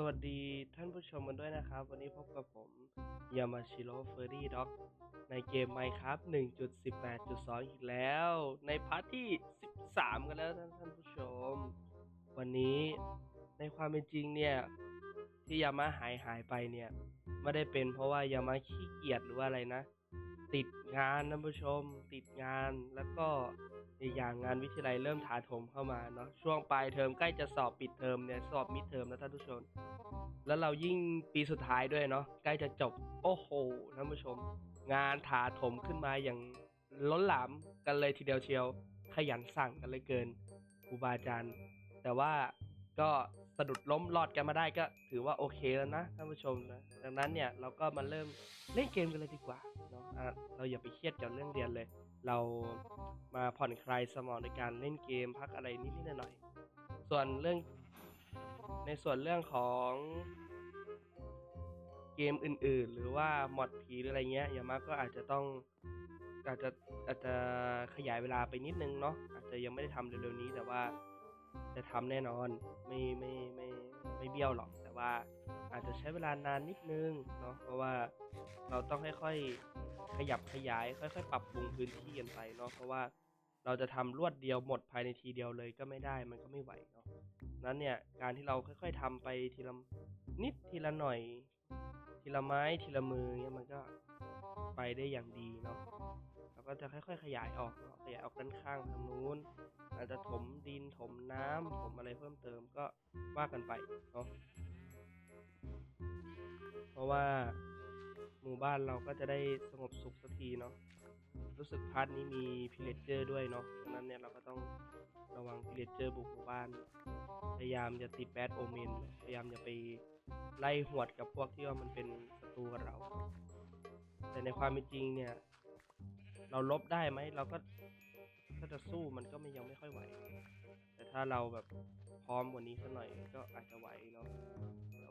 สวัสดีท่านผู้ชมกันด้วยนะครับ วันนี้พบกับผมยามาชิโร่เฟอร์รี่ด็อกในเกม Minecraft 1.18.2 อีกแล้ว ในพาร์ทที่ 13 กันแล้วท่านท่านผู้ชม วันนี้ในความเป็นจริงเนี่ย ที่ยามาหายหายไปเนี่ย ไม่ได้เป็นเพราะว่ายามาขี้เกียจหรือว่าอะไรนะ ติดงานท่านผู้ชม ติดงานแล้วก็ อีกอย่างงานวิทยาลัยเริ่มถาโถมเข้ามาเนาะช่วงปลายเทอมใกล้จะสอบปิดเทอมเนี่ยสอบมิดเทอมแล้วท่านผู้ชม แล้วเรายิ่งปีสุดท้ายด้วยเนาะใกล้จะจบโอ้โหท่านผู้ชม งานถาโถมขึ้นมาอย่างล้นหลามกันเลยทีเดียวเชียว ขยันสั่งกันเลยเกินครูบาอาจารย์ แต่ว่าก็สะดุดล้มรอดกันมาได้ก็ถือว่าโอเคแล้วนะท่านผู้ชมนะดังนั้นเนี่ยเราก็มาเริ่มเล่นเกมกันเลยดีกว่า เราอย่าไปเครียดกับเรื่องเรียนเลย เรามาผ่อนคลายสมองในการเล่นเกมพักอะไรนิดๆหน่อยๆส่วนเรื่องในส่วนเรื่องของเกมอื่น ๆ หรือว่ามอดผีหรืออะไรเงี้ยอย่างมากก็อาจจะต้องอาจจะอาจจะขยายเวลาไปนิดนึงเนาะอาจจะยังไม่ได้ทำเร็วๆนี้แต่ว่าจะทำแน่นอนไม่ไม่ไม่ไม่เบี้ยวหรอก ว่าอาจจะใช้เวลานานนิดนึงเนาะเพราะว่าเราต้องค่อยๆขยับขยาย ค่อย ๆ ปรับปรุงพื้นที่กันไปเนาะเพราะว่าเราจะทำรวดเดียวหมดภายในทีเดียวเลยก็ไม่ได้มันก็ไม่ไหวเนาะนั้นเนี่ยการที่เราค่อย ๆทำไปทีละนิดทีละหน่อย ทีละไม้ทีละมือเนี่ยมันก็ไปได้อย่างดีเนาะเราก็จะค่อย ๆ ขยายออกเนาะขยายออกด้านข้างทางนู้นอาจจะถมดินถมน้ำถมอะไรเพิ่มเติมก็ว่ากันไปเนาะ เพราะว่าหมู่บ้านเราก็จะได้สงบสุขสักทีเนาะรู้สึกพาร์ทนี้มีพิเลเจอร์ด้วยเนาะดังนั้นเนี่ยเราก็ต้องระวังพิเลเจอร์บุกหมู่บ้าน พยายามจะติดแบดโอเมนพยายามจะไปไล่หวดกับพวกที่ว่ามันเป็นศัตรูกับเรา แต่ในความเป็นจริงเนี่ย เราลบได้ไหมเราก็ถ้าจะสู้มันก็ไม่ยังไม่ค่อยไหว แต่ถ้าเราแบบพร้อมกว่านี้สักหน่อยก็อาจจะไหวเนาะ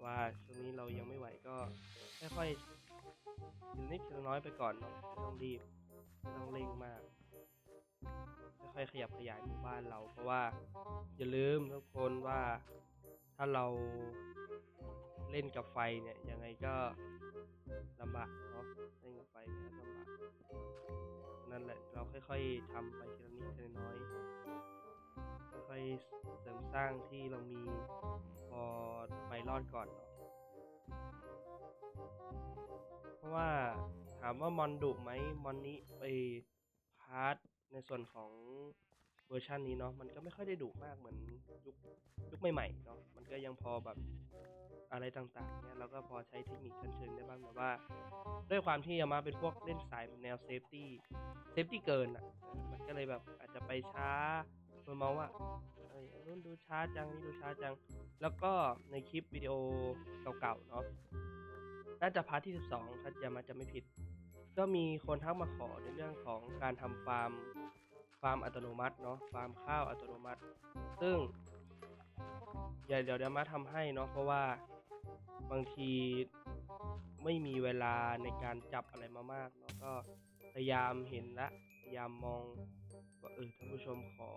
ว่าช่วงนี้เรายังไม่ไหวก็ค่อยๆทีละนิดทีละน้อยไปก่อนเนาะไม่ต้องรีบไม่ต้องเร่งมากค่อยๆขยับขยายหมู่บ้านเรา เพราะว่าอย่าลืมทุกคนว่าถ้าเราเล่นกับไฟเนี่ยยังไงก็ลำบากเนาะเล่นกับไฟเนี่ยลำบากนั่นแหละเราค่อย ๆทำไปทีละนิดทีละน้อย ค่อยๆเสริมสร้างที่เรามีพอไปรอดก่อนเนาะเพราะว่าถามว่ามอนดุไหมมอนนี้ไปพาร์ทในส่วนของเวอร์ชันนี้เนาะมันก็ไม่ค่อยได้ดุมากเหมือนยุคยุคใหม่ๆเนาะมันก็ยังพอแบบอะไรต่างๆเนี่ยเราก็พอใช้เทคนิคชั้นเชิงได้บ้างแต่ว่า ด้วยความที่ยามาเป็นพวกเล่นสายแนวเซฟตี้เซฟตี้เกินอะเออมันก็เลยแบบอาจจะไปช้า มันมองว่าเอ้ยอันนู้นดูช้าจังนี่ดูช้าจัง แล้วก็ในคลิปวิดีโอเก่าๆเนาะน่าจะพาร์ทที่ 12 ถ้าจะมาจะไม่ผิด ก็มีคนทักมาขอในเรื่องของการทำฟาร์มฟาร์มอัตโนมัติเนาะฟาร์มข้าวอัตโนมัติ ซึ่งเดี๋ยวเดี๋ยวเดี๋ยวมาทำให้เนาะเพราะว่าบางทีไม่มีเวลาในการจับอะไรมามากเนาะก็พยายามเห็นละพยายามมอง ว่าเออท่านผู้ชมขอ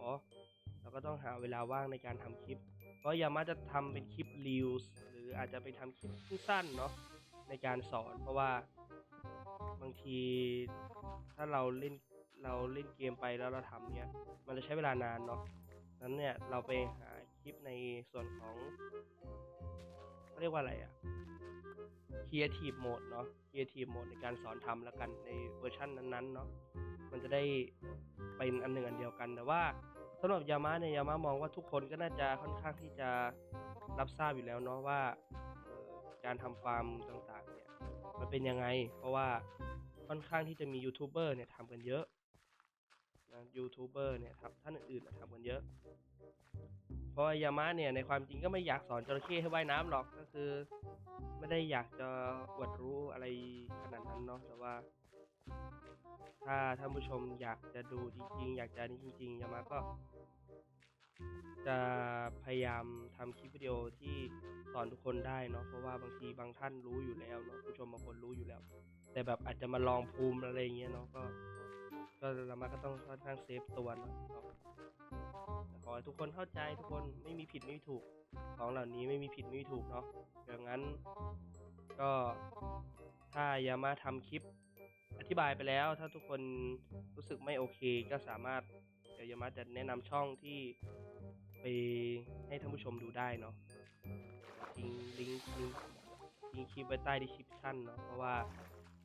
เราก็ต้องหาเวลาว่างในการทำคลิป เพราะยามาจะทำเป็นคลิปรีวส์หรืออาจจะไปทำคลิปสั้นเนาะในการสอน เพราะว่าบางทีถ้าเราเล่นเราเล่นเกมไปแล้วเราทำเนี่ยมันจะใช้เวลานานเนาะนั้นเนี่ยเราไปหาคลิปในส่วนของ เรียกว่าอะไรอะ Creative Mode เนาะ Creative Mode ในการสอนทำแล้วกันในเวอร์ชันนั้นๆเนาะมันจะได้เป็นอันหนึ่งอันเดียวกัน แต่ว่าสำหรับยามาเนี่ยยามามองว่าทุกคนก็น่าจะค่อนข้างที่จะรับทราบอยู่แล้วเนาะว่าการทำฟาร์มต่างๆเนี่ยมันเป็นยังไง เพราะว่าค่อนข้างที่จะมียูทูบเบอร์เนี่ยทำกันเยอะนะยูทูบเบอร์เนี่ยทำท่านอื่นๆทำกันเยอะ เพราะยามะเนี่ยในความจริงก็ไม่อยากสอนจระเข้ให้ว่ายน้ำหรอกก็คือ ไม่ได้อยากจะอวดรู้อะไรขนาดนั้นเนาะแต่ว่า ถ้าท่านผู้ชมอยากจะดูจริงๆอยากจะนี่จริงๆยามะก็ จะพยายามทำคลิปวิดีโอที่สอนทุกคนได้เนาะเพราะว่าบางทีบางท่านรู้อยู่แล้วเนาะผู้ชมบางคนรู้อยู่แล้ว แต่แบบอาจจะมาลองภูมิอะไรอย่างเงี้ยเนาะก็ ก็เรามาก็ต้องค่อนข้างเซฟตัวหน่อยเนาะขอให้ทุกคนเข้าใจทุกคนไม่มีผิดไม่มีถูก ของเหล่านี้ไม่มีผิดไม่มีถูกเนาะดังนั้นก็ถ้ายามาทำคลิปอธิบายไปแล้ว ถ้าทุกคนรู้สึกไม่โอเค ก็สามารถเดี๋ยวยามาจะแนะนำช่องที่ไปให้ท่านผู้ชมดูได้เนาะทิ้งลิงก์ทิ้งทิ้งคลิปไว้ใต้ดีสคริปชั่นเนาะเพราะว่า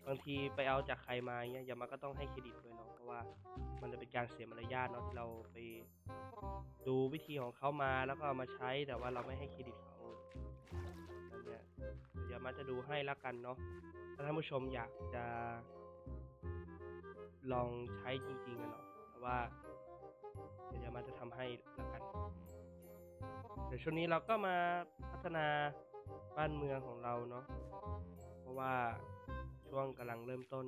บางทีไปเอาจากใครมาเงี้ยยามาก็ต้องให้เครดิตด้วยเนาะ ว่ามันจะเป็นการเสียมารยาทเนาะที่เราไปดูวิธีของเขามาแล้วก็ามาใช้แต่ว่าเราไม่ให้เครดิตเขานั่นเนี่ยเดี๋ยวมาจะดูให้ละกันเนาะถ้าท่านผู้ชมอยากจะ ลองใช้จริงๆกันเนาะแต่ว่า เดี๋ยวมาจะทำให้แล้วกันเดี๋ยวช่วงนี้เราก็มาพัฒนาบ้านเมืองของเราเนาะเพราะว่าช่วงกำลังเริ่มต้น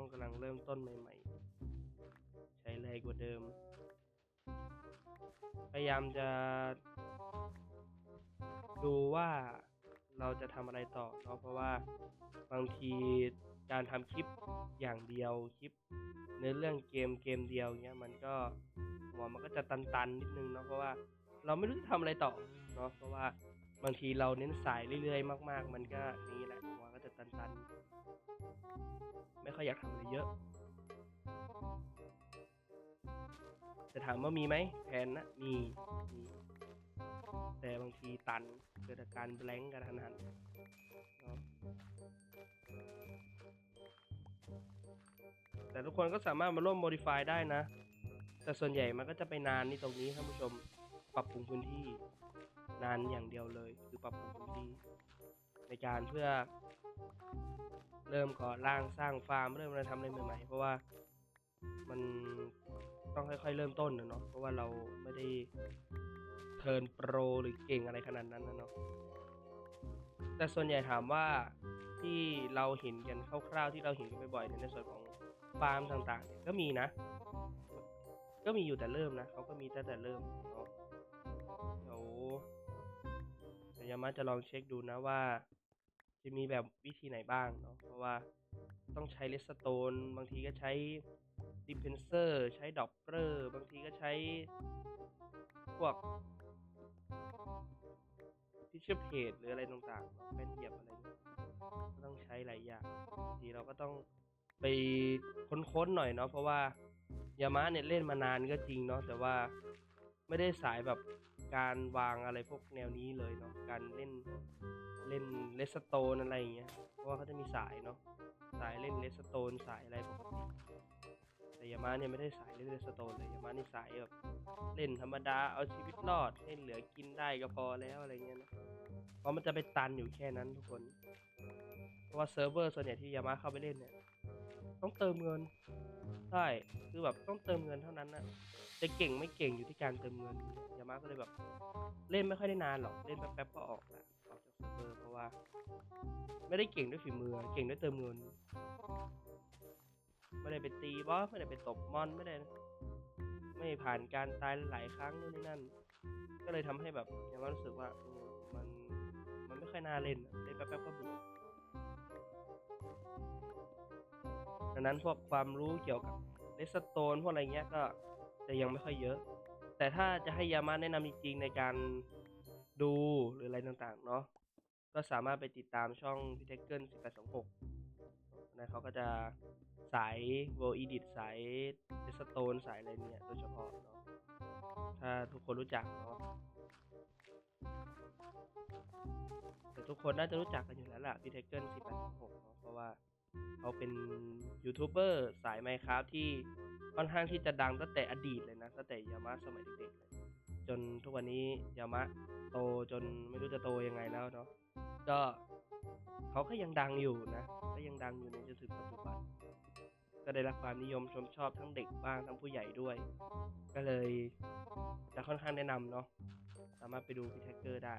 ช่วงกำลังเริ่มต้นใหม่ ๆ ใช้แรงกว่าเดิม พยายามจะ ดูว่าเราจะทำอะไรต่อเนาะเพราะว่าบางทีการทำคลิปอย่างเดียวคลิปเนื้อเรื่องเกมเกมเดียวเนี้ยมันก็หัวมันก็จะตันๆนิดนึงเนาะเพราะว่าเราไม่รู้จะทำอะไรต่อเนาะเพราะว่าบางทีเราเน้นสายเรื่อยๆ มาก ๆ มันก็นี่แหละ ตันๆ ไม่ค่อยอยากทำอะไรเยอะ จะถามว่ามีไหมแผนนะมีมีแต่บางทีตันเกิดอาการแบงก์กันทันหันเนแต่ทุกคนก็สามารถมาร่วม modify ได้นะ แต่ส่วนใหญ่มันก็จะไปนานนี่ตรงนี้ท่านผู้ชม ปรับปรุงพื้นที่ นานอย่างเดียวเลย คือปรับปรุงพื้นที่ ในการเพื่อ เริ่มก่อร่างสร้างฟาร์มเริ่มอะไรทำอะไรใหม่ๆ เพราะว่ามันต้องค่อยๆเริ่มต้นนะเนาะเพราะว่าเราไม่ได้เทิร์นโปรหรือเก่งอะไรขนาดนั้นนะเนาะแต่ส่วนใหญ่ถามว่าที่เราเห็นกันคร่าวๆที่เราเห็นกันบ่อยๆในส่วนของฟาร์มต่างๆเนี่ยก็มีนะ ก็มีอยู่แต่เริ่มนะเขาก็มีตั้งแต่เริ่มเนาะเดี๋ยวเดี๋ยวยามาจะลองเช็คดูนะว่า จะมีแบบวิธีไหนบ้างเนาะเพราะว่าต้องใช้เลสโตน บางทีก็ใช้ดิเพนเซอร์ใช้ดอปเปอร์บางทีก็ใช้พวกฟิชเชอร์เพจหรืออะไรต่างๆเป็นเหยียบอะไรเงี้ยก็ต้องใช้หลายอย่างบางทีเราก็ต้องไปค้นๆหน่อยเนาะเพราะว่ายามาเนี่ยเล่นมานานก็จริงเนาะแต่ว่า ไม่ได้สายแบบการวางอะไรพวกแนวนี้เลยเนาะการเล่นเล่นเลสโตนอะไรอย่างเงี้ยเพราะว่าเขาจะมีสายเนาะสายเล่นเลสโตนสายอะไรปกติแต่ยามาเนี่ยไม่ได้สายเล่นเลสโตนเลยยามานี่สายแบบเล่นธรรมดาเอาชีวิตรอดให้เหลือกินได้ก็พอแล้วอะไรเงี้ยนะเพราะมันจะไปตันอยู่แค่นั้นทุกคน เพราะว่าเซิร์ฟเวอร์ส่วนใหญ่ที่ยามาเข้าไปเล่นเนี่ยต้องเติมเงิน ใช่คือแบบต้องเติมเงินเท่านั้นนะจะเก่งไม่เก่งอยู่ที่การเติมเงินยามาก็เลยแบบ เล่นไม่ค่อยได้นานหรอกเล่นแป๊บๆก็ออกละออกจากเซิร์ฟเวอร์เพราะว่า ไม่ได้เก่งด้วยฝีมือเก่งด้วยเติมเงินไม่ได้ไปตีบอสไม่ได้ไปตบมอนไม่ได้ ไม่ผ่านการตายหลายครั้งนู่นนี่นั่น ก็เลยทำให้แบบยังว่ารู้สึกว่ามันมันไม่ค่อยน่าเล่นเล่นแป๊บๆก็เบื่อ ดังนั้นพวกความรู้เกี่ยวกับเลสโตนพวกอะไรเงี้ยก็จะยังไม่ค่อยเยอะ แต่ถ้าจะให้ยามาแนะนำจริงๆในการดูหรืออะไรต่างๆเนาะก็สามารถไปติดตามช่องพิเทเกิล1826นะเขาก็จะสาย World Edit สายเลสโตนสายอะไรเนี่ยโดยเฉพาะเนาะถ้าทุกคนรู้จักเนาะแต่ทุกคนน่าจะรู้จักกันอยู่แล้วล่ะพี่เทเกิล1826เนาะเพราะว่า เขาเป็นยูทูบเบอร์สายไมค์ครับที่ค่อนข้างที่จะดังตั้งแต่อดีตเลยนะตั้งแต่ยามะสมัยเด็กๆเลยจนทุกวันนี้ยามะโตจนไม่รู้จะโตยังไงแล้วเนาะก็เขาก็ยังดังอยู่นะ ก็ยังดังอยู่ในจนถึงปัจจุบัน ก็ได้รับความนิยมชมชอบทั้งเด็กบ้างทั้งผู้ใหญ่ด้วย ก็เลยจะค่อนข้างแนะนำเนาะสามารถไปดูพี่แท็กเกอร์ได้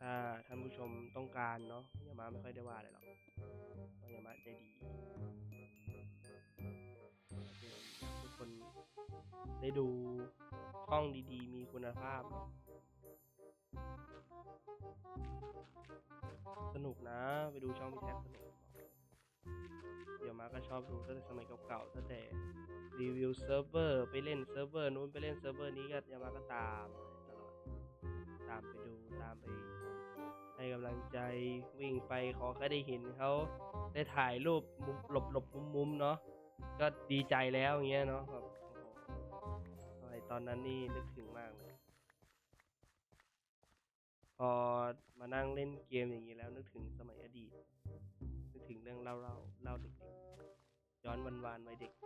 ถ้าท่านผู้ชมต้องการเนาะยามาไม่ค่อยได้ว่าอะไรหรอกเพราะยามาใจดีทุกคนได้ดูช่องดีๆ มีคุณภาพ สนุกนะ ไปดูช่องพี่แท็กสนุกเยเดี๋ยวมาก็ชอบดูตั้งแต่สมัยเก่าๆตั้งแต่รีวิวเซิร์ฟเวอร์ไปเล่นเซิร์ฟเวอร์นู้นไปเล่นเซิร์ฟเวอร์นี้ก็ยามาก็ตามตลอด ตามไปดูตามไป ให้กำลังใจวิ่งไปขอแค่ได้เห็นเขาได้ถ่ายรูปมุมหลบหลบมุมมุมๆเนาะก็ดีใจแล้วอย่างเงี้ยเนาะแบบโอ้โหตอนนั้นนี่นึกถึงมากเลย พอมานั่งเล่นเกมอย่างนี้แล้วนึกถึงสมัยอดีต นึกถึงเรื่องเล่าเล่าเล่าเด็กๆย้อนวันวานวัยเด็กเน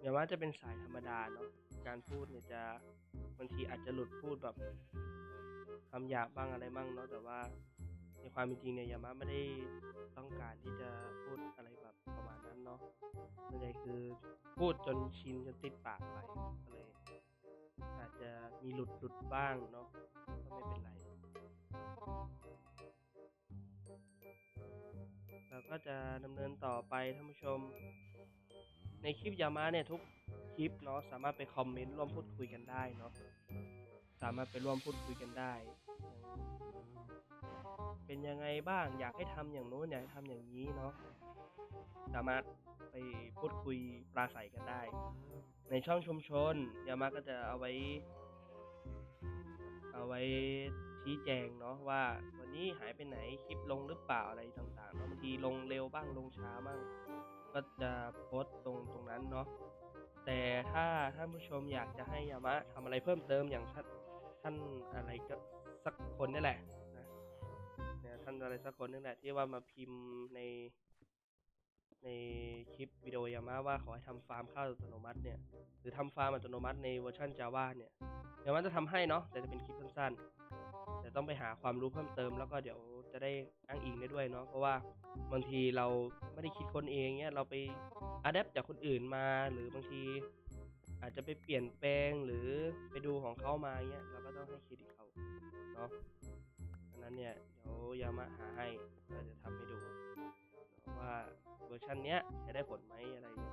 อย่าว่าจะเป็นสายธรรมดาเนาะการพูดเนี่ยจะบางทีอาจจะหลุดพูดแบบคำหยาบบ้างอะไรบ้างเนาะแต่ว่าในความเป็นจริงเนี่ยยามาไม่ได้ต้องการที่จะพูดอะไรแบบประมาณนั้นเนาะส่วนใหญ่คือพูดจนชินจนติดปากไปก็เลย อาจจะมีหลุดหลุดบ้างเนาะก็ไม่เป็นไร เราก็จะดำเนินต่อไปท่านผู้ชม ในคลิปยามาเนี่ยทุกคลิปเนาะสามารถไปคอมเมนต์ร่วมพูดคุยกันได้เนาะสามารถไปร่วมพูดคุยกันได้ เป็นยังไงบ้างอยากให้ทำอย่างโน้นอยากให้ทำอย่างนี้เนาะสามารถไปพูดคุยปราศัยกันได้ ในช่องชุมชนยามาก็จะเอาไว้ เอาไว้ ชี้แจงเนาะว่า วันนี้หายไปไหนคลิปลงหรือเปล่าอะไรต่างๆเนาะบางทีลงเร็วบ้างลงช้าบ้าง ก็จะโพสต์ตรงตรงนั้นเนาะแต่ถ้าท่านผู้ชมอยากจะให้ยามะทำอะไรเพิ่มเติมอย่างท่านท่านอะไรก็สักคนนี่แหละนะเนี่ยท่านอะไรสักคนนี่แหละที่ว่ามาพิมพ์ใน ในคลิปวิดีโอยามะว่าขอให้ทำฟาร์มข้าวอัตโนมัติเนี่ยหรือทำฟาร์มอัตโนมัติในเวอร์ชัน Java เนี่ยยามะจะทำให้เนาะแต่จะเป็นคลิปสั้น แต่ต้องไปหาความรู้เพิ่มเติม แล้วก็เดี๋ยวจะได้อ้างอิงได้ด้วยเนาะเพราะว่าบางทีเราไม่ได้คิดคนเองเนี่ยเราไปอัดแอปจากคนอื่นมา หรือบางทีอาจจะไปเปลี่ยนแปลงหรือไปดูของเขามาเงี้ยเราก็ต้องให้เครดิตเขาเนาะดังนั้นเนี่ยเดี๋ยวยามะหาให้เราจะทำให้ดูว่าเวอร์ชันเนี้ยจะได้ผลไหมอะไรยังไง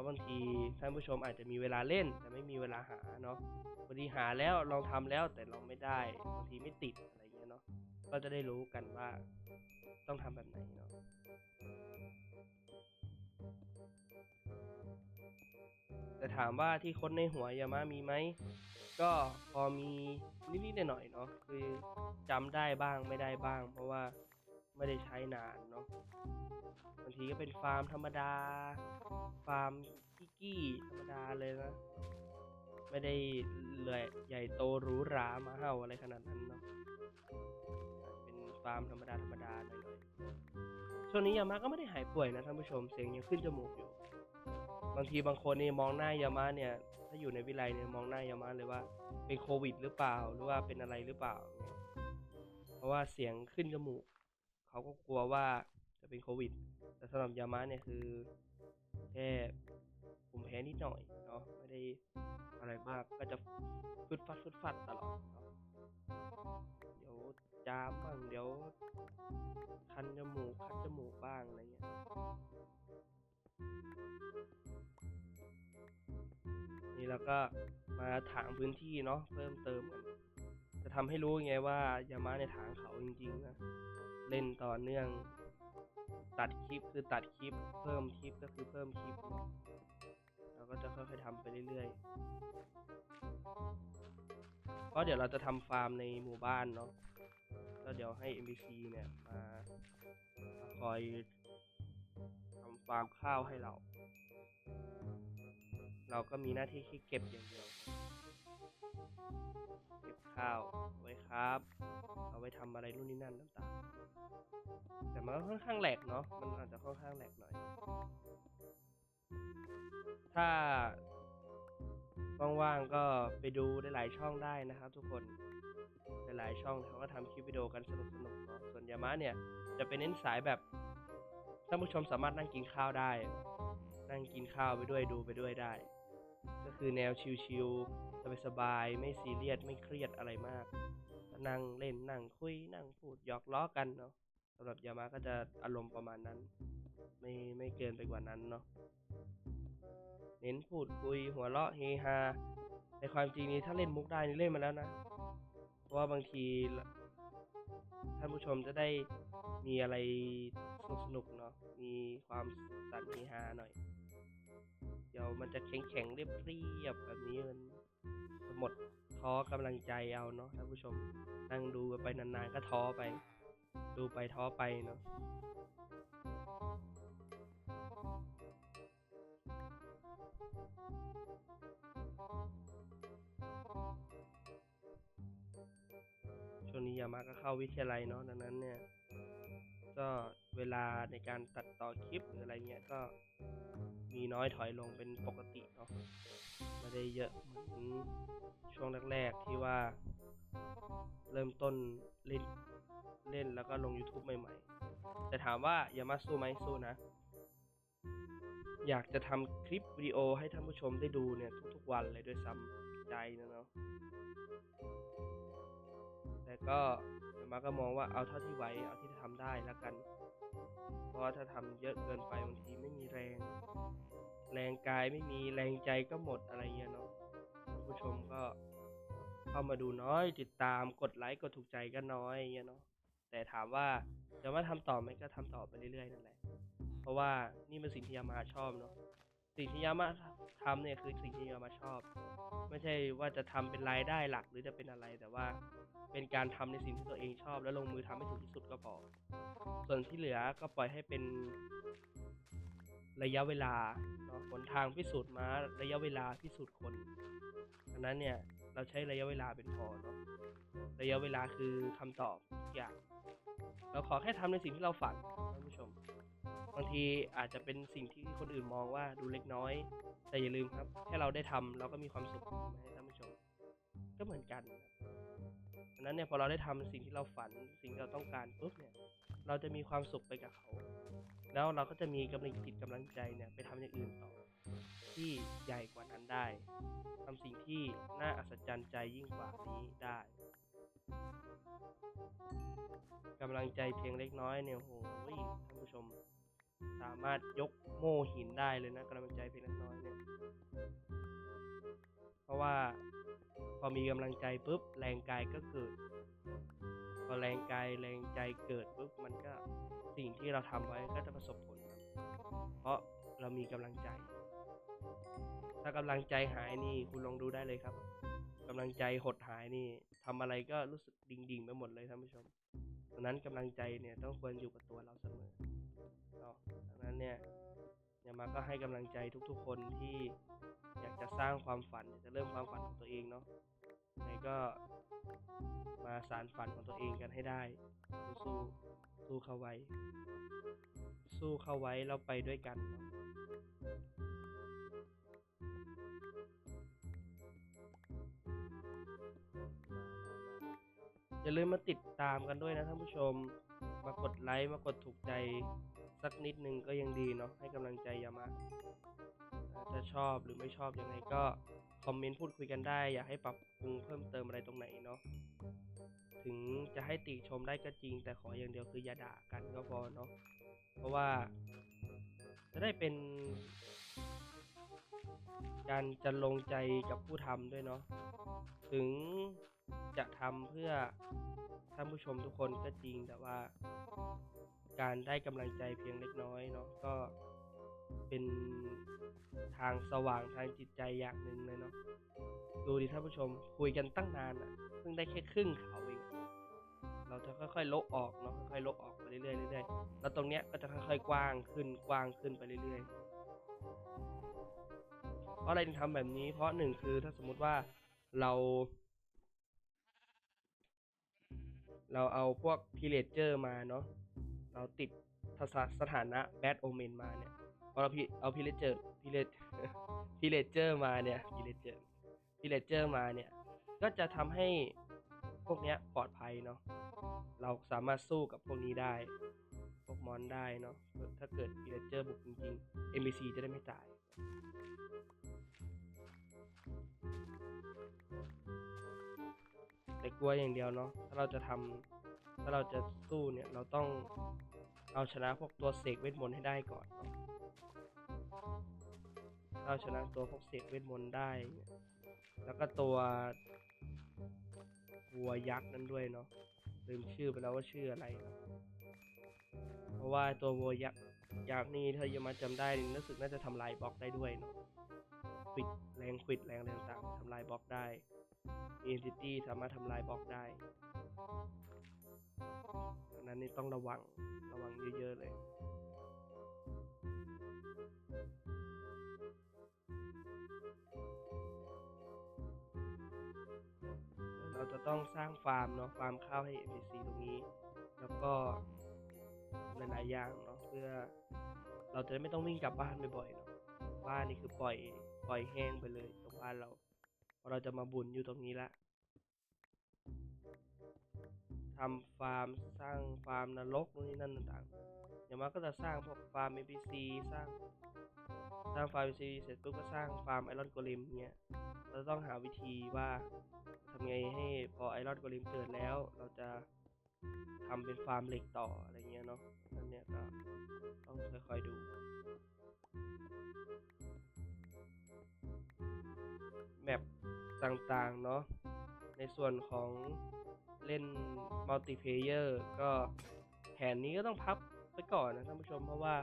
ราะบางทีท่านผู้ชมอาจจะมีเวลาเล่น แต่ไม่มีเวลาหาเนาะบางทีหาแล้วลองทำแล้วแต่เราไม่ได้บางทีไม่ติดอะไรเงี้ยเนาะก็จะได้รู้กันว่าต้องทำแบบไหนเนาะแต่ถามว่าที่ค้นในหัวยามะมีไหมก็พอมีนิดๆหน่อยๆเนาะคือจำได้บ้างไม่ได้บ้าง เพราะว่า ไม่ได้ใช้นานเนาะบางทีก็เป็นฟาร์มธรรมดา ฟาร์มกี้กี้ธรรมดาเลยนะ ไม่ได้เลยใหญ่โตหรูหรามาเห่าอะไรขนาดนั้นเนาะเป็นฟาร์มธรรมดาธรรมดาหน่อยๆช่วงนี้ยามะก็ไม่ได้หายป่วยนะท่านผู้ชมเสียงยังขึ้นจมูกอยู่ บางทีบางคนนี่มองหน้ายามะเนี่ย ถ้าอยู่ในวิไลเนี่ยมองหน้ายามะเลยว่าเป็นโควิดหรือเปล่าหรือว่าเป็นอะไรหรือเปล่าเนี่ยเพราะว่าเสียงขึ้นจมูก เขาก็กลัวว่าจะเป็นโควิด แต่สำหรับยามะเนี่ยคือแค่ภูมิแพ้นิดหน่อยเนาะไม่ได้อะไรมากก็จะฟึดฟัดฟึดฟัดตลอดเนาะเดี๋ยวจามบ้างเดี๋ยว คันจมูกคัดจมูกบ้างอะไรเงี้ยนี่แล้วก็มาถางพื้นที่เนาะเพิ่มเติมกัน จะทำให้รู้ไงว่ายามาในยถางเขาจริงๆนะ เล่นต่อเนื่อง ตัดคลิปคือตัดคลิป เพิ่มคลิปก็คือเพิ่มคลิป เราก็จะค่อยๆทำไปเรื่อยๆ เพราะเดี๋ยวเราจะทำฟาร์มในหมู่บ้านเนาะแล้วเดี๋ยวให้ NPC เนี่ยมามาคอยทำฟาร์มข้าวให้เรา เราก็มีหน้าที่แค่เก็บอย่างเดียว เก็บข้าวเอาไว้ครับ เอาไว้ทำอะไรนู่นนี่นั่นต่างๆ แต่มันก็ค่อนข้างแหลกเนาะ มันอาจจะค่อนข้างแหลกหน่อย ถ้าว่างๆก็ไปดูหลายๆช่องได้นะครับ ทุกคน หลายๆช่องเขาก็ทำคลิปวิดีโอกันสนุกๆเนาะส่วนยามะเนี่ย จะเป็นเน้นสายแบบท่านผู้ชมสามารถนั่งกินข้าวได้ นั่งกินข้าวไปด้วยดูไปด้วยได้ ก็คือแนวชิลๆสบายๆไม่ซีเรียสไม่เครียดอะไรมากนั่งเล่นนั่งคุยนั่งพูดหยอกล้อกันเนาะสำหรับยามาก็จะอารมณ์ประมาณนั้น ไม่ไม่เกินไปกว่านั้นเนาะเน้นพูดคุยหัวเราะเฮฮาในความจริงนี้ถ้าเล่นมุกได้นี่เล่นมาแล้วนะ เพราะว่าบางทีท่านผู้ชมจะได้มีอะไรสนุกๆเนาะมีความสันเฮฮาหน่อย เดี๋ยวมันจะแข็งๆเรียบๆแบบนี้มันหมดท้อกำลังใจเอาเนาะท่านผู้ชมนั่งดูไปนานๆก็ท้อไป ดูไปท้อไปเนาะช่วงนี้ยามาก็เข้าวิทยาลัยเนาะดังนั้นเนี่ย ก็เวลาในการตัดต่อคลิปหรืออะไรเงี้ยก็มีน้อยถอยลงเป็นปกติเนาะไม่ได้เยอะเหมือนช่วงแรกๆที่ว่า เริ่มต้นเล่นเล่นแล้วก็ลง YouTube ใหม่ๆ แต่ถามว่าอย่ามาสู้ไหมสู้นะ อยากจะทำคลิปวิดีโอให้ท่านผู้ชมได้ดูเนี่ย ทุกๆวันเลยด้วยซ้ำใจนะเนาะ แต่ก็ยามาก็มองว่าเอาเท่าที่ไหวเอาที่ทำได้แล้วกัน เพราะว่าถ้าทำเยอะเกินไปบางทีไม่มีแรง แรงกายไม่มีแรงใจก็หมดอะไรเงี้ยเนาะท่านผู้ชมก็เข้ามาดูน้อยติดตามกดไลค์กดถูกใจก็น้อยเงี้ยเนาะแต่ถามว่าจะมาทำต่อไหมก็ทำต่อไปเรื่อยๆนั่นแหละ เพราะว่านี่เป็นสิ่งที่ยามาชอบเนาะ สิ่งที่ยามาทำเนี่ยคือสิ่งที่ยามาชอบ ไม่ใช่ว่าจะทำเป็นรายได้หลักหรือจะเป็นอะไร แต่ว่าเป็นการทำในสิ่งที่ตัวเองชอบ แล้วลงมือทำให้ถึงที่สุดก็พอส่วนที่เหลือก็ปล่อยให้เป็น ระยะเวลาเนาะหนทางพิสูจน์มาระยะเวลาพิสูจน์คนดังนั้นเนี่ยเราใช้ระยะเวลาเป็นพอเนาะระยะเวลาคือคำตอบทุกอย่าง เราขอแค่ทำในสิ่งที่เราฝันท่านผู้ชม บางทีอาจจะเป็นสิ่งที่คนอื่นมองว่าดูเล็กน้อย แต่อย่าลืมครับ แค่เราได้ทำเราก็มีความสุขใช่ท่านผู้ชม ก็เหมือนกันครับดังนั้นเนี่ยพอเราได้ทำสิ่งที่เราฝันสิ่งที่เราต้องการปุ๊บเนี่ย เราจะมีความสุขไปกับเขา แล้วเราก็จะมีกำลังจิตกำลังใจเนี่ยไปทำอย่างอื่นต่อ ที่ใหญ่กว่านั้นได้ทำสิ่งที่น่าอัศจรรย์ใจยิ่งกว่านี้ได้กำลังใจเพียงเล็กน้อยเนี่ยโหยท่านผู้ชม สามารถยกโม่หินได้เลยนะกำลังใจเพียงเล็กน้อยเนี่ย เพราะว่าพอมีกำลังใจปุ๊บแรงกายก็เกิด พอแรงกายแรงใจเกิดปุ๊บมันก็ สิ่งที่เราทำไว้ก็จะประสบผลครับ เพราะเรามีกำลังใจ ถ้ากำลังใจหายนี่คุณลองดูได้เลยครับกำลังใจหดหายนี่ทำอะไรก็รู้สึกดิ่งๆไปหมดเลยท่านผู้ชมดังนั้นกำลังใจเนี่ยต้องควรอยู่กับตัวเราเสมอเนาะดังนั้นเนี่ยยามาก็ให้กำลังใจทุกๆคนที่อยากจะสร้างความฝันอยากจะเริ่มความฝันของตัวเองเนาะ ยังไงก็มาสารฝันของตัวเองกันให้ได้ สู้สู้เข้าไว้ สู้เข้าไว้แล้วไปด้วยกันเนาะอย่าลืมมาติดตามกันด้วยนะท่านผู้ชม มากดไลค์ มากดถูกใจ สักนิดนึงก็ยังดีเนาะให้กำลังใจยามาจะชอบหรือไม่ชอบยังไงก็ คอมเมนต์พูดคุยกันได้ อยากให้ปรับปรุงเพิ่มเติมอะไรตรงไหนเนาะถึงจะให้ติชมได้ก็จริง แต่ขออย่างเดียวคืออย่าด่ากันก็พอเนาะเพราะว่า จะได้เป็น การจะลงใจกับผู้ทำด้วยเนาะถึงจะทำเพื่อท่านผู้ชมทุกคนก็จริงแต่ว่า การได้กำลังใจเพียงเล็กน้อยเนาะก็ เป็นทางสว่างทางจิตใจอย่างหนึ่งเลยเนาะดูดิท่านผู้ชมคุยกันตั้งนานอะ่ะเพิ่งได้แค่ครึ่งเขาเองเราจะค่อยๆลบออกเนาะค่อยๆลบออกไปเรื่อยๆเรื่อยๆแล้วตรงเนี้ยก็จะค่อยๆกว้างขึ้นกว้างขึ้นไปเรื่อยๆเพราะอะไรถึงทำแบบนี้ เพราะหนึ่งคือถ้าสมมติว่าเรา เราเอาพวกพิเลเจอร์มาเนาะเราติดทศสถานะแบดโอเมนมาเนี่ย พอเราพิเอาพิเลเจอร์พิเลพิเลเจอร์มาเนี่ยพิเลเจอร์พิเลเจอร์มาเนี่ย ก็จะทำให้พวกเนี้ยปลอดภัยเนาะเราสามารถสู้กับพวกนี้ได้พวกมอนได้เนาะถ้าเกิดพิเลเจอร์บุกจริงๆ NPC จะได้ไม่ตายแต่กลัวอย่างเดียวเนาะถ้าเราจะทถ้าเราจะสู้เนี่ยเราต้อง เอาชนะพวกตัวเสกเวทมนต์ให้ได้ก่อนเนาะถ้าเอาชนะตัวพวกเสกเวทมนต์ได้ แล้วก็ตัววัวยักษ์นั้นด้วยเนาะ ลืมชื่อไปแล้วว่าชื่ออะไรเนะเพราะว่าตัววัวยักษ์ยักษ์นี่ถ้ายังมาจำได้นี่รู้สึกน่าจะทำลายบล็อกได้ด้วยเนาะควิดแรงควิดแรงอะไรต่างๆทำลายบล็อกได้เอนติตี้สามารถทำลายบล็อกได้ ดังนั้นนี่ต้องระวังระวังเยอะๆเลยเราจะต้องสร้างฟาร์มเนาะฟาร์มข้าวให้ NPC ตรงนี้ แล้วก็หลายๆอย่างเนาะเพื่อเราจะไม่ต้องวิ่งกลับบ้านบ่อยๆเนาะบ้านนี่คือปล่อยปล่อยแห้งไปเลยตรงบ้านเราเราะเราจะมาบุญอยู่ตรงนี้ละ ทำฟาร์มสร้างฟาร์มนรกนู่นนี่นั่นต่างๆอย่างมากก็จะสร้างพวกฟาร์ม NPC สร้างสร้างฟาร์ม NPC เสร็จปุ๊บก็สร้างฟาร์มไอรอนโกเลมเงี้ยเราต้องหาวิธีว่าทำไงให้พอไอรอนโกเลมเกิดแล้ว เราจะทำเป็นฟาร์มเหล็กต่ออะไรเงี้ยเนาะนั่นเนี่ยก็ต้องค่อยๆดูแมปต่างๆเนาะ ในส่วนของเล่นมัลติเพเยอร์ก็แผนนี้ก็ต้องพับไปก่อนนะท่านผู้ชมเพราะว่า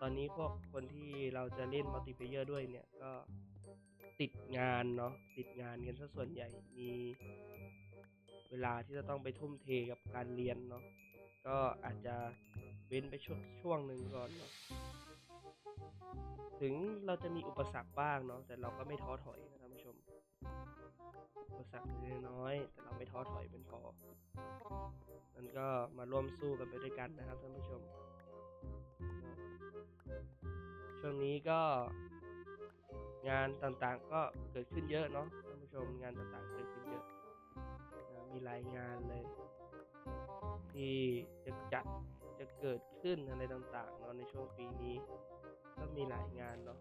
ตอนนี้พวกคนที่เราจะเล่นมัลติเพเยอร์ด้วยเนี่ยก็ติดงานเนาะติดงานกันซะส่วนใหญ่มีเวลาที่จะต้องไปทุ่มเทกับการเรียนเนาะก็อาจจะเว้นไปช่วงช่วงหนึ่งก่อนเนาะ ถึงเราจะมีอุปสรรคบ้างเนาะแต่เราก็ไม่ท้อถอยนะท่านผู้ชม อุปสรรคเล็กน้อย แต่เราไม่ท้อถอยเป็นพอมันก็มาร่วมสู้กันไปด้วยกันนะครับท่านผู้ชม ช่วงนี้ก็งานต่างๆก็เกิดขึ้นเยอะเนาะท่านผู้ชมงานต่างๆเกิดขึ้นเยอะนะมีหลายงานเลย ที่จะจัดจะเกิดขึ้นอะไรต่างๆเนาะในช่วงปีนี้ ก็มีหลายงานเนาะ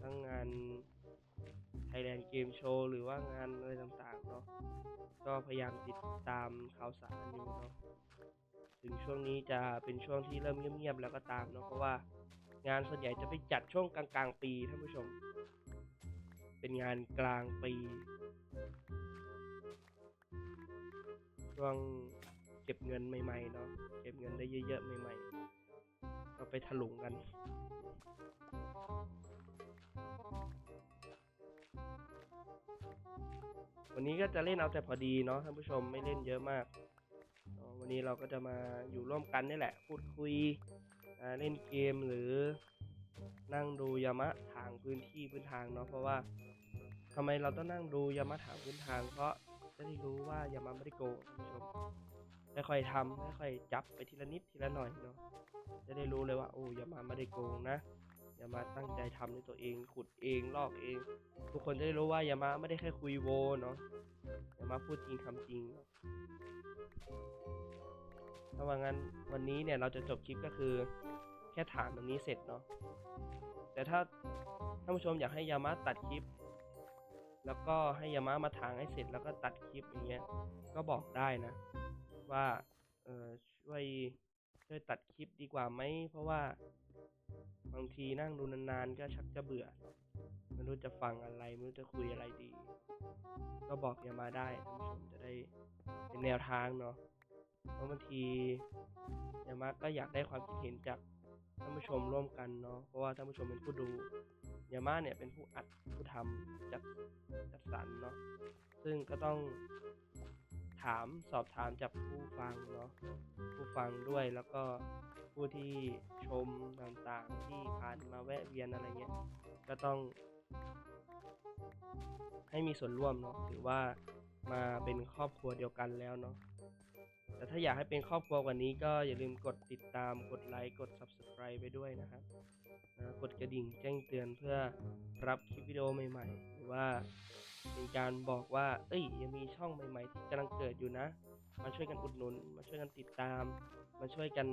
ทั้งงาน Thailand Game Show หรือว่างานอะไรต่างๆเนาะก็พยายามติดตามข่าวสารอยู่เนาะถึงช่วงนี้จะเป็นช่วงที่เริ่มเงียบๆแล้วก็ตามเนาะเพราะว่างานส่วนใหญ่จะไปจัดช่วงกลางๆ ปีท่านผู้ชม เป็นงานกลางปี ช่วงเก็บเงินใหม่ๆเนาะเก็บเงินได้เยอะๆใหม่ๆก็ไปถลุงกันวันนี้ก็จะเล่นเอาแต่พอดีเนาะท่านผู้ชมไม่เล่นเยอะมาก วันนี้เราก็จะมาอยู่ร่วมกันนี่แหละ พูดคุยเล่นเกมหรือนั่งดูยามะถางพื้นที่พื้นทางเนาะเพราะว่าทำไมเราต้องนั่งดูยามะถางพื้นทาง เพราะ จะได้รู้ว่ายามะไม่ได้โกงท่านผู้ชมค่อยๆทำค่อยๆจับไปทีละนิดทีละหน่อยเนาะจะได้รู้เลยว่าโอ้ยามะไม่ได้โกงนะยามะตั้งใจทำด้วยตัวเอง ขุดเองลอกเอง ทุกคนจะได้รู้ว่ายามะไม่ได้แค่คุยโวเนาะยามะพูดจริงทำจริงเนาะถ้าว่างั้นวันนี้เนี่ยเราจะจบคลิปก็คือ แค่ถามตรงนี้เสร็จเนาะแต่ถ้าท่านผู้ชมอยากให้ยามะตัดคลิป แล้วก็ให้ยามะมาถางให้เสร็จแล้วก็ตัดคลิปอย่างเงี้ย ก็บอกได้นะ ว่าเออช่วยช่วยตัดคลิปดีกว่าไหมเพราะว่าบางทีนั่งดูนานๆก็ชักจะเบื่อไม่รู้จะฟังอะไรไม่รู้จะคุยอะไรดี ก็บอกยามาได้ท่านผู้ชมจะได้เป็นแนวทางเนาะเพราะบางทียามาก็อยากได้ความคิดเห็นจาก ท่านผู้ชมร่วมกันเนาะเพราะว่าท่านผู้ชมเป็นผู้ดูยาม่าเนี่ยเป็นผู้อัดผู้ทำจัดจัดสรรเนาะซึ่งก็ต้องถามสอบถามจากผู้ฟังเนาะผู้ฟังด้วยแล้วก็ผู้ที่ชมต่างๆที่ผ่านมาแวะเวียนอะไรเงี้ยก็ต้องให้มีส่วนร่วมเนาะถือว่ามาเป็นครอบครัวเดียวกันแล้วเนาะ แต่ถ้าอยากให้เป็นครอบครัวกว่านี้ก็อย่าลืมกดติดตามกดไลค์กด subscribe ไปด้วยนะครับนะกดกระดิ่งแจ้งเตือนเพื่อรับคลิปวิดีโอใหม่ ๆ หรือว่าเป็นการบอกว่า เอ้ยยังมีช่องใหม่ๆที่กำลังเกิดอยู่นะ มาช่วยกันอุดหนุน มาช่วยกันติดตาม มาช่วยกัน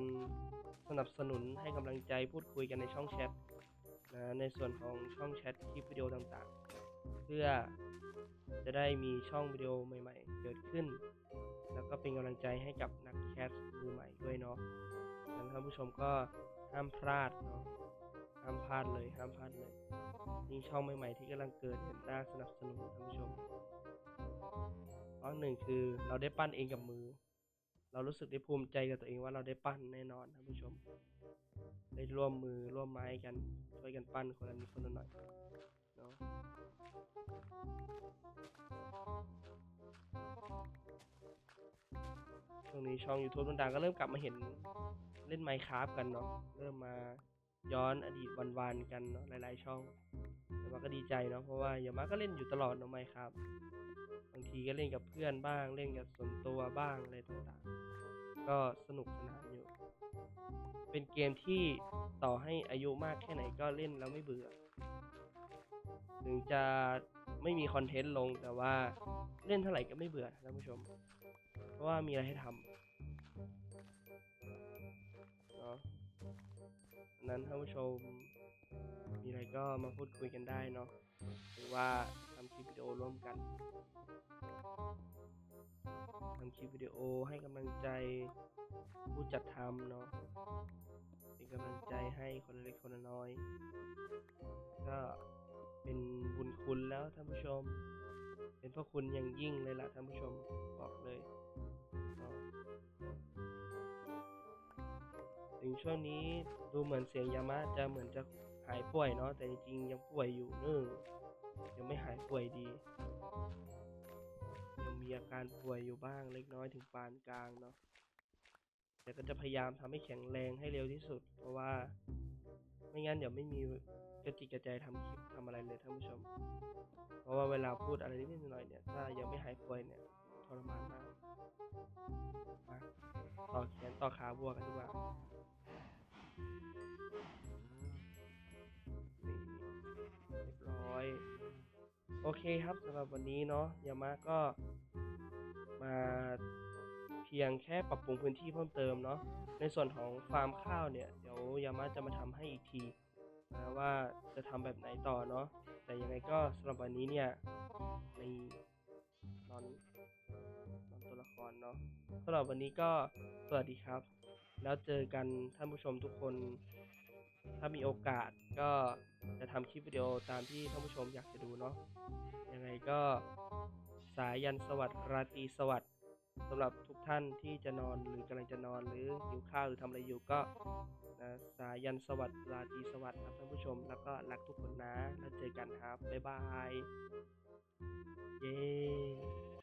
สนับสนุนให้กำลังใจพูดคุยกันในช่องแชทนะในส่วนของช่องแชทคลิปวิดีโอต่างๆ เพื่อจะได้มีช่องวิดีโอใหม่ ๆ เกิดขึ้น แล้วก็เป็นกำลังใจให้กับนักแคสมือใหม่ด้วยเนาะงั้นท่านผู้ชมก็ห้ามพลาดเนาะห้ามพลาดเลยห้ามพลาดเลยนี่ช่องใหม่ๆที่กำลังเกิดเนี่ยน่าสนับสนุนท่านผู้ชมเพราะหนึ่งคือเราได้ปั้นเองกับมือ เรารู้สึกได้ภูมิใจกับตัวเองว่าเราได้ปั้นแน่นอนท่านผู้ชม ได้ร่วมมือร่วมไม้กันช่วยกันปั้นคนละนิดคนละหน่อยเนาะ ช่วงนี้ช่อง YouTube ต่างๆก็เริ่มกลับมาเห็นเล่นไมค์คราฟกันเนาะเริ่มมาย้อนอดีตวันๆกันเนาะหลายๆช่องแต่ว่าก็ดีใจเนาะเพราะว่าอย่างมากก็เล่นอยู่ตลอดเนาะไมค์คราฟบางทีก็เล่นกับเพื่อนบ้าง เล่นกับส่วนตัวบ้างอะไรต่างๆ ก็สนุกสนานอยู่ เป็นเกมที่ต่อให้อายุมากแค่ไหนก็เล่นแล้วไม่เบื่อ ถึงจะไม่มีคอนเทนต์ลงแต่ว่าเล่นเท่าไหร่ก็ไม่เบื่อท่านผู้ชม เพราะว่ามีอะไรให้ทำเนาะนั้นท่านผู้ชม มีอะไรก็มาพูดคุยกันได้เนาะหรือว่าทำคลิปวิดีโอร่วมกันทำคลิปวิดีโอให้กำลังใจผู้จัดทำเนาะเป็นกำลังใจให้คนเล็กคนน้อย ก็เป็นบุญคุณแล้วท่านผู้ชม เป็นพระคุณอย่างยิ่งเลยล่ะท่านผู้ชมบอกเลยเนาะถึงช่วงนี้ดูเหมือนเสียงยามะจะเหมือนจะหายป่วยเนาะแต่จริงๆยังป่วยอยู่เนื่องยังไม่หายป่วยดี ยังมีอาการป่วยอยู่บ้างเล็กน้อยถึงปานกลางเนาะแต่ก็จะพยายามทำให้แข็งแรงให้เร็วที่สุด เพราะว่าไม่งั้นเดี๋ยวไม่มี กระจิกกระใจทำคลิปทำอะไรเลยท่านผู้ชม เพราะว่าเวลาพูดอะไรนิดหน่อยเนี่ย ถ้ายังไม่หายป่วยเนี่ยทรมานมากมาต่อแขนต่อขาบวกันดีกว่านี่เรียบร้อย โอเคครับสำหรับวันนี้เนาะยามาก็มาเพียงแค่ปรับปรุงพื้นที่เพิ่มเติมเนาะในส่วนของฟาร์มข้าวเนี่ย เดี๋ยวยามาจะมาทำให้อีกที นะว่าจะทำแบบไหนต่อเนาะแต่ยังไงก็สำหรับวันนี้เนี่ยในนอนนอนตัวละครเนาะสำหรับวันนี้ก็สวัสดีครับ แล้วเจอกันท่านผู้ชมทุกคน ถ้ามีโอกาสก็จะทำคลิปวิดีโอตามที่ท่านผู้ชมอยากจะดูเนาะยังไงก็สายันสวัสดิ์ราตรีสวัสดิ์ สำหรับทุกท่านที่จะนอนหรือกำลังจะนอนหรือหิวข้าวหรือทำอะไรอยู่ก็นะสายันสวัสดิ์ราตรีสวัสดิ์ครับท่านผู้ชม แล้วก็รักทุกคนนะ แล้วเจอกันครับ บ๊ายบาย เย้